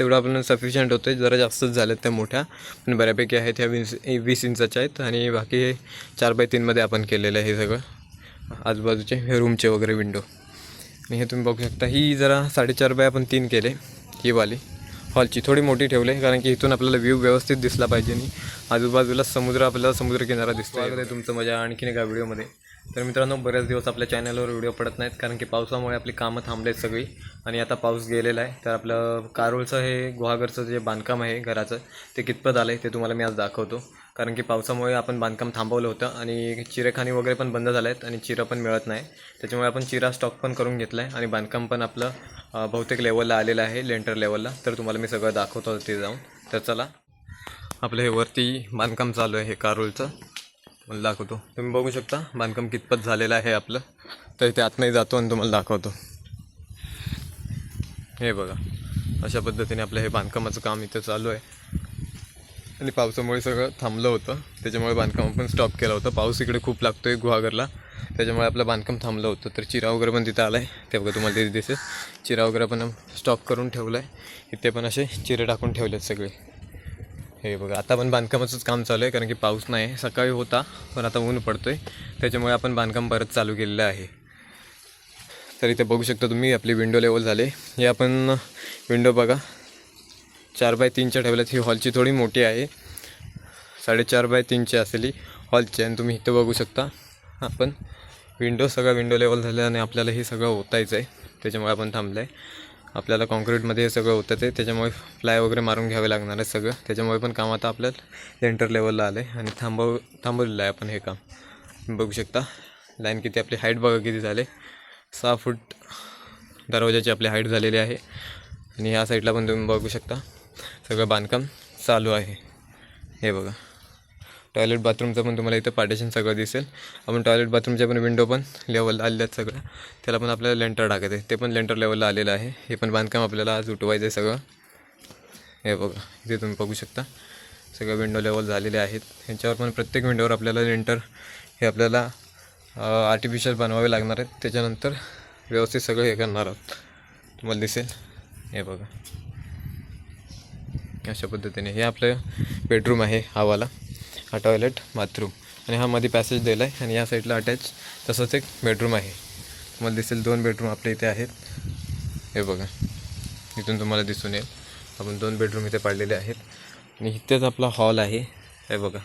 तेवढं आपल्याला सफिशियंट होतं जरा जास्तच झाल्यात त्या मोठ्या. पण बऱ्यापैकी आहेत ह्या वीस वीस इंचाच्या आहेत. आणि बाकी हे चार बाय तीनमध्ये आपण केलेलं आहे हे सगळं. आजूबाजूचे हे रूमचे वगैरे विंडो आणि हे तुम्ही बघू शकता ही जरा साडेचार बाय आपण तीन केले ही वाली. हॉलची थोडी मोठी ठेवली आहे कारण की इथून आपल्याला व्ह्यू व्यवस्थित दिसला पाहिजे आणि आजूबाजूला समुद्र आपल्याला समुद्रकिनारा दिसतो आहे तुमचं मजा आणखीन एका व्हिडिओमध्ये तर मित्रांनो बरेच दिवस आपल्या चॅनलवर व्हिडिओ पडत नाहीत कारण की पावसामुळे आपली कामं थांबलेत सगळी. आणि आता पाऊस गेलेला आहे. तर आपलं कारोळचं हे गुहागरचं जे बांधकाम आहे घराचं ते कितपत आलं आहे ते तुम्हाला मी आज दाखवतो. कारण की पावसामुळे आपण बांधकाम थांबवलं होतं आणि चिरेखानी वगैरे पण बंद झाल्या आहेत आणि चिरं पण मिळत नाही. त्याच्यामुळे आपण चिरा स्टॉक पण करून घेतला आहे आणि बांधकाम पण आपलं बहुतेक लेवलला आलेलं आहे लेंटर लेवलला तर तुम्हाला मी सगळं दाखवतो ते जाऊन. तर चला आपलं हे वरती बांधकाम चालू आहे हे कारोळचं तुम्हाला दाखवतो. तुम्ही बघू शकता बांधकाम कितपत झालेलं आहे आपलं. तर इथे आतमध्ये जातो आणि तुम्हाला दाखवतो. हे बघा अशा पद्धतीने आपलं हे बांधकामाचं काम इथं चालू आहे. आणि पावसामुळे सगळं थांबलं होतं. त्याच्यामुळे बांधकाम आपण स्टॉप केलं होतं. पाऊस इकडे खूप लागतो आहे गुहागरला. त्याच्यामुळे आपलं बांधकाम थांबलं होतं. तर चिरा वगैरे पण तिथं आला आहे ते बघा तुम्हाला तिथे दिसेल. चिरा वगैरे पण स्टॉक करून ठेवलं आहे इथे पण असे चिरे टाकून ठेवलेत सगळे. हे बघा आता पण बांधकामाचंच काम चालू आहे कारण की पाऊस नाही सकाळी होता पण आता ऊन पडतो आहे त्याच्यामुळे आपण बांधकाम परत चालू केलेलं आहे. तर इथे बघू शकता तुम्ही आपली विंडो लेवल झाले. हे आपण विंडो बघा. चार बाय तीनच्या ठेवल्यात. ही हॉलची थोडी मोठी आहे. साडेचार बाय तीनची असेल ही हॉलची आणि तुम्ही इथं बघू शकता आपण विंडो सगळा विंडो लेवल झालं आणि आपल्याला हे सगळं ओतायचं आहे. त्याच्यामुळे आपण थांबलं आहे आपल्याला कॉन्क्रीटमध्ये हे सगळं होतं ते त्याच्यामुळे फ्लाय वगैरे मारून घ्यावे लागणार आहे सगळं. त्याच्यामुळे पण काम आता आपल्याला लेंटर लेवलला आलं आहे आणि थांबव थांबवलेलं आहे आपण हे काम. बघू शकता. लाईन किती आपली हाईट बघा किती झाले. सहा फूट दरवाजाची आपली हाईट झालेली आहे. आणि ह्या साईडला पण तुम्ही बघू शकता. सगळं बांधकाम चालू आहे. हे बघा. टॉयलेट बाथरूमचं पण तुम्हाला इथं पार्टिशन सगळं दिसेल. आपण टॉयलेट बाथरूमच्या पण विंडो पण लेवलला आलेल्या आहेत सगळ्या त्याला पण आपल्याला लेंटर टाकायचं आहे. ते पण लेंटर लेवलला आलेलं आहे. हे पण बांधकाम आपल्याला आज उठवायचं आहे सगळं. हे बघा इथे तुम्ही बघू शकता. सगळं विंडो लेवल झालेले आहेत. ह्यांच्यावर पण प्रत्येक विंडोवर आपल्याला लेंटर हे आपल्याला आर्टिफिशियल बनवावे लागणार आहेत. त्याच्यानंतर व्यवस्थित सगळं हे करणार आहोत. तुम्हाला दिसेल. हे बघा. अशा पद्धतीने हे आपलं बेडरूम आहे हावाला. हा टॉयलेट बाथरूम आणि हा मध्ये पॅसेज दिला आहे आणि या साईडला अटॅच तसंच एक बेडरूम आहे. तुम्हाला दिसेल दोन बेडरूम आपल्या इथे आहेत. हे बघा. इथून तुम्हाला दिसून येईल. आपण दोन बेडरूम इथे पाडलेले आहेत. आणि इथेच आपला हॉल आहे. हे बघा.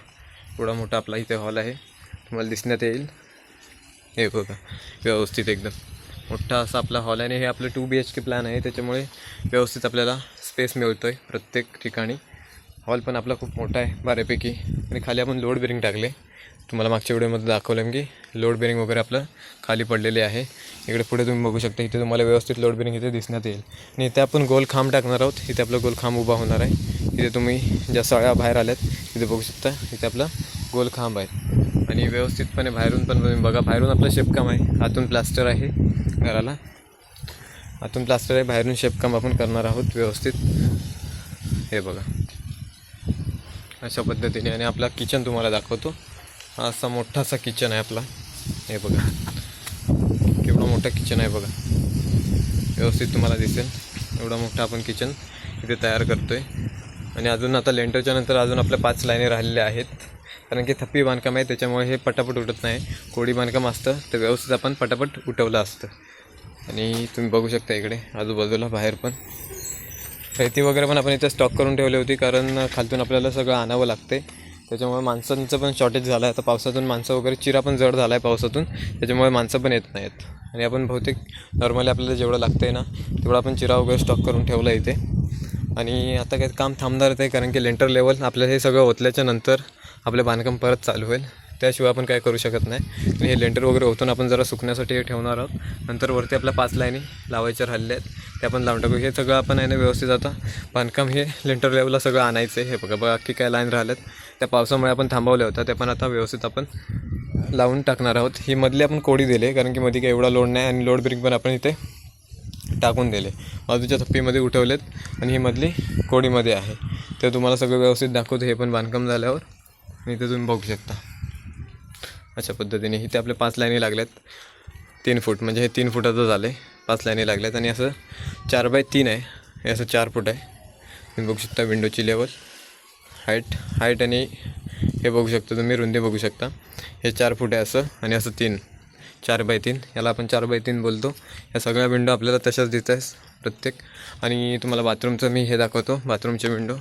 एवढा मोठा आपला इथे हॉल आहे. तुम्हाला दिसण्यात येईल. हे बघा. व्यवस्थित एकदम. मोठा असा आपला हॉल आहे. आणि हे आपलं two B H K plan आहे. त्याच्यामुळे व्यवस्थित आपल्याला स्पेस मिळतो आहे प्रत्येक ठिकाणी. हॉल पण आपला खूप मोठा आहे बऱ्यापैकी. आणि खाली आपण लोड बेरिंग टाकले. तुम्हाला मागच्या व्हिडिओमध्ये दाखवलं की लोड बेरिंग वगैरे आपलं खाली पडलेले आहे. इकडे पुढे तुम्ही बघू शकता इथे तुम्हाला व्यवस्थित लोड बेरिंग इथे दिसण्यात येईल. आणि इथे आपण गोल खांब टाकणार आहोत. इथे आपलं गोल खांब उभा होणार आहे. इथे तुम्ही ज्या सळ्या बाहेर आल्यात इथे बघू शकता इथे आपला गोल खांब आहे. आणि व्यवस्थितपणे बाहेरून पण तुम्ही बघा बाहेरून आपलं शेपकाम आहे. आतून प्लास्टर आहे घराला. आतून प्लास्टर आहे बाहेरून शेपकाम आपण करणार आहोत व्यवस्थित. हे बघा. अशा पद्धतीने आणि आपला किचन तुम्हाला दाखवतो. हा असा मोठासा किचन आहे आपला. हे बघा. केवढा मोठा किचन आहे बघा. व्यवस्थित तुम्हाला दिसेल. एवढा मोठा आपण किचन इथे तयार करतो आहे आणि अजून आता लेंटरच्या नंतर अजून आपल्या पाच लाईनी राहिलेल्या आहेत. कारण की थप्पी बांधकाम आहे त्याच्यामुळे हे पटापट उठत नाही. कोडी बांधकाम असतं तर व्यवस्थित आपण पटापट उठवलं असतं. आणि तुम्ही बघू शकता इकडे आजूबाजूला बाहेर पण. रेती वगैरे पण आपण इथे स्टॉक करून ठेवली होती कारण खालतून आपल्याला सगळं आणावं लागते त्याच्यामुळे माणसांचं पण शॉर्टेज झालं आहे आता पावसातून माणसं वगैरे चिरा पण जड झाला आहे पावसातून. त्याच्यामुळे माणसं पण येत नाहीत आणि आपण बहुतेक नॉर्मली आपल्याला जेवढं लागतं आहे ना तेवढं आपण चिरा वगैरे स्टॉक करून ठेवलं आहे इथे. आणि आता काही काम थांबणारच आहे कारण की लेंटर लेवल आपलं हे सगळं ओतल्याच्या नंतर आपलं बांधकाम परत चालू होईल. त्याशिवाय आपण काय करू शकत नाही. हे लेंटर वगैरे होतून आपण जरा सुकण्यासाठी हे ठेवणार आहोत. नंतर वरती आपल्या पाच लाईनी लावायच्या राहिल्या आहेत. त्या आपण लावून टाकू. हे सगळं आपण आहे ना व्यवस्थित आता बांधकाम हे लेंटर लेवलला सगळं आणायचं आहे. हे बघा बाकी काय लाईन राहिल्यात त्या पावसामुळे आपण थांबवल्या होत्या. ते पण आता व्यवस्थित आपण लावून टाकणार आहोत. ही मधली आपण कोडी दिली कारण की मध्ये काही एवढा लोड नाही आणि लोड ब्रिक पण आपण इथे टाकून दिले. बाजूच्या थप्पीमध्ये उठवलेत आणि ही मधली कोडीमध्ये आहे. ते तुम्हाला सगळं व्यवस्थित दाखवतो. हे पण बांधकाम झाल्यावर. आणि इथे तुम्ही बघू शकता. अशा पद्धतीने. इथे आपले पाच लाईनी लागल्यात. तीन फूट म्हणजे हे तीन फुटाचं झालं आहे पाच लाईनी लागल्यात आणि असं चार बाय तीन आहे. हे असं चार फूट आहे. तुम्ही बघू शकता विंडोची लेवल हाईट हाईट आणि हे बघू शकता तुम्ही रुंदी बघू शकता. हे चार फूट आहे असं आणि असं तीन चार बाय तीन. याला आपण चार बाय तीन बोलतो. या सगळ्या विंडो आपल्याला तशाच दिसत आहे प्रत्येक. आणि तुम्हाला बाथरूमचं मी हे दाखवतो बाथरूमचे विंडो.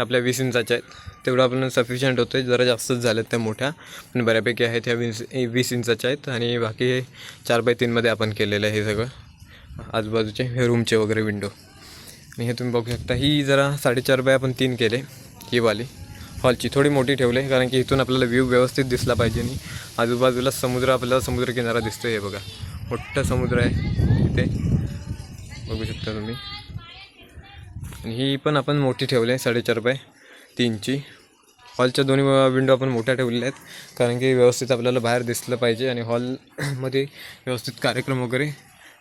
आपल्या वीस इंचाच्या आहेत. तेवढं आपल्याला सफिशियंट होतं आहे जरा जास्तच झालेत त्या मोठ्या. पण बऱ्यापैकी आहेत ह्या वीस वीस इंचाच्या आहेत. आणि बाकी हे चार बाय तीनमध्ये आपण केलेलं आहे हे सगळं. आजूबाजूचे हे रूमचे वगैरे विंडो आणि हे तुम्ही बघू शकता ही जरा साडेचार बाय आपण तीन केले ही वाली. हॉलची थोडी मोठी ठेवले कारण की इथून आपल्याला व्ह्यू व्यवस्थित दिसला पाहिजे आणि आजूबाजूला समुद्र आपल्याला समुद्रकिनारा दिसतो हे बघा. मोठं समुद्र आहे इथे. बघू शकता तुम्ही. आणि ही पण आपण मोठी ठेवली आहे साडेचार बाय तीनची. हॉलच्या दोन्ही विंडो आपण मोठ्या ठेवलेल्या आहेत कारण की व्यवस्थित आपल्याला बाहेर दिसलं पाहिजे आणि हॉलमध्ये व्यवस्थित कार्यक्रम वगैरे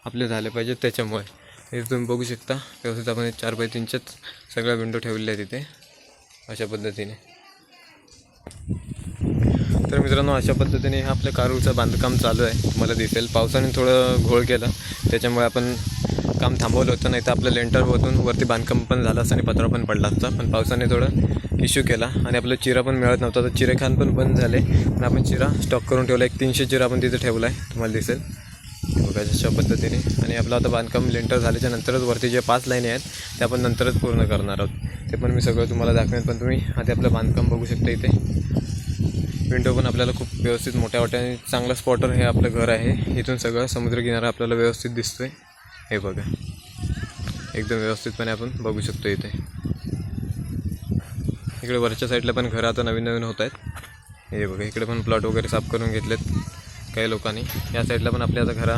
आपले झाले पाहिजे त्याच्यामुळे. हे तुम्ही बघू शकता व्यवस्थित आपण चार बाय तीनच्याच सगळ्या विंडो ठेवलेल्या आहेत तिथे अशा पद्धतीने. तर मित्रांनो अशा पद्धतीने हा आपल्या कारूचं बांधकाम चालू आहे. तुम्हाला दिसेल पावसाने थोडं घोळ केला त्याच्यामुळे आपण काम थांबवलं होतं नाही तर आपलं लेंटर वरती बांधकाम पण झालं असतं आणि पत्रा पण पडला असता. पण पावसाने थोडं इश्यू केला आणि आपलं चिरा पण मिळत नव्हता. तर चिरेखान पण बंद झाले पण आपण चिरा स्टॉक करून ठेवला. एक तीनशे चिरा आपण तिथे ठेवला आहे तुम्हाला दिसेल. हे बघा अशा पद्धतीने. आणि आपलं आता बांधकाम लेंटर झाल्याच्या नंतरच वरती जे पाच लाईनी आहेत त्या आपण नंतरच पूर्ण करणार आहोत. ते पण मी सगळं तुम्हाला दाखवेन पण तुम्ही आधी आपलं बांधकाम बघू शकता इथे. विंडो पण आपल्याला खूप व्यवस्थित मोठ्या वाट्याने चांगलं स्पॉटर हे आपलं घर आहे. इथून सगळं समुद्रकिनारा आपल्याला व्यवस्थित दिसतो आहे हे बघा. एकदम व्यवस्थितपणे आपण बघू शकतो इथे. इकडे वरच्या साईडला पण घरं आता नवीन नवीन होत आहेत. हे बघा इकडे पण प्लॉट वगैरे साफ करून घेतलेत काही लोकांनी. या साईडला पण आपल्या आता घरा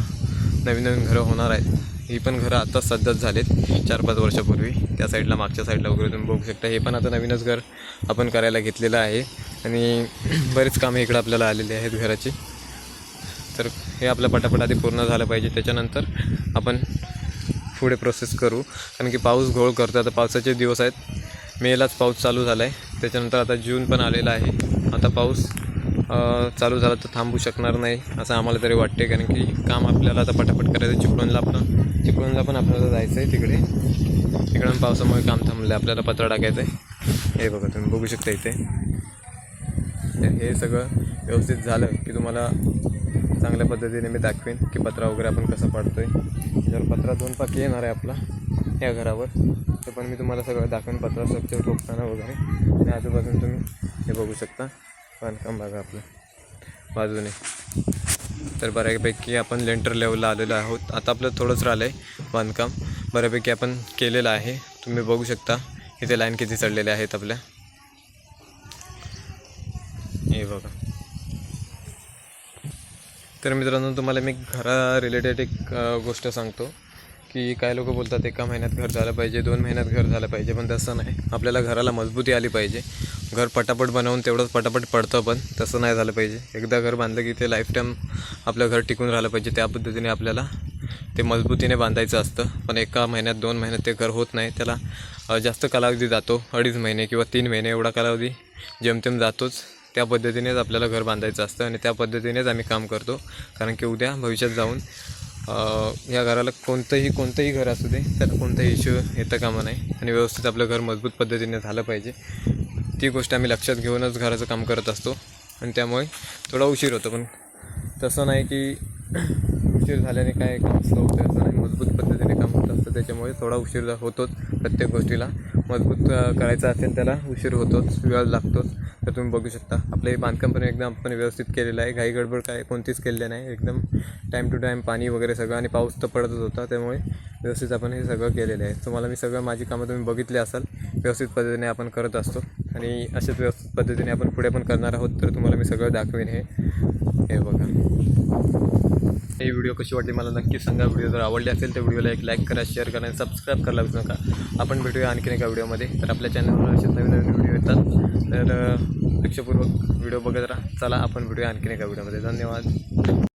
नवीन नवीन घरं होणार आहेत. ही पण घरं आत्ताच सध्याच झालेत चार पाच वर्षापूर्वी. त्या साईडला मागच्या साईडला वगैरे तुम्ही बघू शकता. हे पण आता नवीनच घर आपण करायला घेतलेलं आहे. आणि बरेच कामे इकडं आपल्याला आलेली आहेत घराची. तर हे आपलं पटापट आधी पूर्ण झालं पाहिजे. त्याच्यानंतर आपण पुढे प्रोसेस करू. कारण की पाऊस घोळ करतो आता पावसाचे दिवस आहेत. मेलाच पाऊस चालू झाला आहे त्याच्यानंतर आता जून पण आलेला आहे. आता पाऊस चालू झाला तर थांबू शकणार नाही असं आम्हाला तरी वाटते कारण की काम आपल्याला आता पटापट करायचं. चिपळूणला पण चिपळूणला पण आपल्याला जायचं आहे तिकडे तिकडं पावसामुळे काम थांबलं आहे आपल्याला पत्रा टाकायचं आहे हे बघा तुम्ही बघू शकता इथे. हे सगळं व्यवस्थित झालं की तुम्हाला चांगल्या पद्धतीने मी दाखवेन की पत्रा वगैरे आपण कसा पाडतो आहे जर पत्रा दोन पाक येणार आहे आपला या घरावर तर पण मी तुम्हाला सगळं दाखवेन पत्रा स्वच्छ ठोकताना वगैरे. आणि आजूबाजून तुम्ही हे बघू शकता बांधकाम बघा आपलं बाजूने. तर बऱ्यापैकी आपण लेंटर लेवलला आलेलो आहोत. आता आपलं थोडंच राहिलं आहे बांधकाम. बऱ्यापैकी आपण केलेलं आहे. तुम्ही बघू शकता इथे लाईन किती चढलेल्या आहेत आपल्या हे बघा तर मित्रांनो तुम्हाला मी घरा रिलेटेड एक गोष्ट सांगतो की काय लोक बोलतात एका महिन्यात घर झालं पाहिजे दोन महिन्यात घर झालं पाहिजे पण तसं नाही. आपल्याला घराला मजबूती आली पाहिजे. घर पटापट बनवून तेवढंच पटापट पडतं पण तसं नाही झालं पाहिजे. एकदा घर बांधलं की ते लाईफ टाईम आपलं घर टिकून राहिलं पाहिजे त्या पद्धतीने आपल्याला ते मजबूतीने बांधायचं असतं. पण एका महिन्यात दोन महिन्यात ते घर होत नाही. त्याला जास्त कालावधी जातो अडीच महिने किंवा तीन महिने एवढा कालावधी जेमतेम जातोच. त्या पद्धतीनेच आपल्याला घर बांधायचं असतं आणि त्या पद्धतीनेच आम्ही काम करतो. कारण की उद्या भविष्यात जाऊन या घराला कोणतंही कोणतंही घर असू दे त्याला कोणताही इश्यू येतं कामा नाही. आणि व्यवस्थित आपलं घर मजबूत पद्धतीने झालं पाहिजे. ती गोष्ट आम्ही लक्षात घेऊनच घराचं काम करत असतो. आणि त्यामुळे थोडा उशीर होतो. पण तसं नाही की उशीर झाल्याने काय काम स्लो होतं असं नाही मजबूत पद्धतीने काम होत असतं. त्याच्यामुळे थोडा उशीर होतोच प्रत्येक गोष्टीला. मजबूत करायचं असेल त्याला उशीर होतोच वेळ लागतोच. तर तुम्ही बघू शकता. आपलं हे बांधकाम पण एकदम आपण व्यवस्थित केलेलं आहे. घाई गडबड काय कोणतीच केलेली नाही. एकदम टाईम टू टाईम पाणी वगैरे सगळं आणि पाऊस तर पडतच होता. त्यामुळे व्यवस्थित आपण हे सगळं केलेलं आहे. तुम्हाला मी सगळं माझी कामं तुम्ही बघितली असाल. व्यवस्थित पद्धतीने आपण करत असतो. आणि अशाच व्यवस्थित पद्धतीने आपण पुढे पण करणार आहोत. तर तुम्हाला मी सगळं दाखवेन हे. हे बघा. हे व्हिडिओ कशी वाटली मला नक्कीच सांगा. व्हिडिओ जर आवडली असेल तर व्हिडिओला एक लाईक करा शेअर करा आणि सबस्क्राईब करायला विसरू नका. आपण भेटूया आणखीन एका व्हिडिओमध्ये तर आपल्या चॅनलवर असे नवीन नवीन व्हिडिओ येतात. तर लक्षपूर्वक व्हिडिओ बघत राहा. चला आपण व्हिडिओ आणखीन एका व्हिडिओमध्ये. धन्यवाद.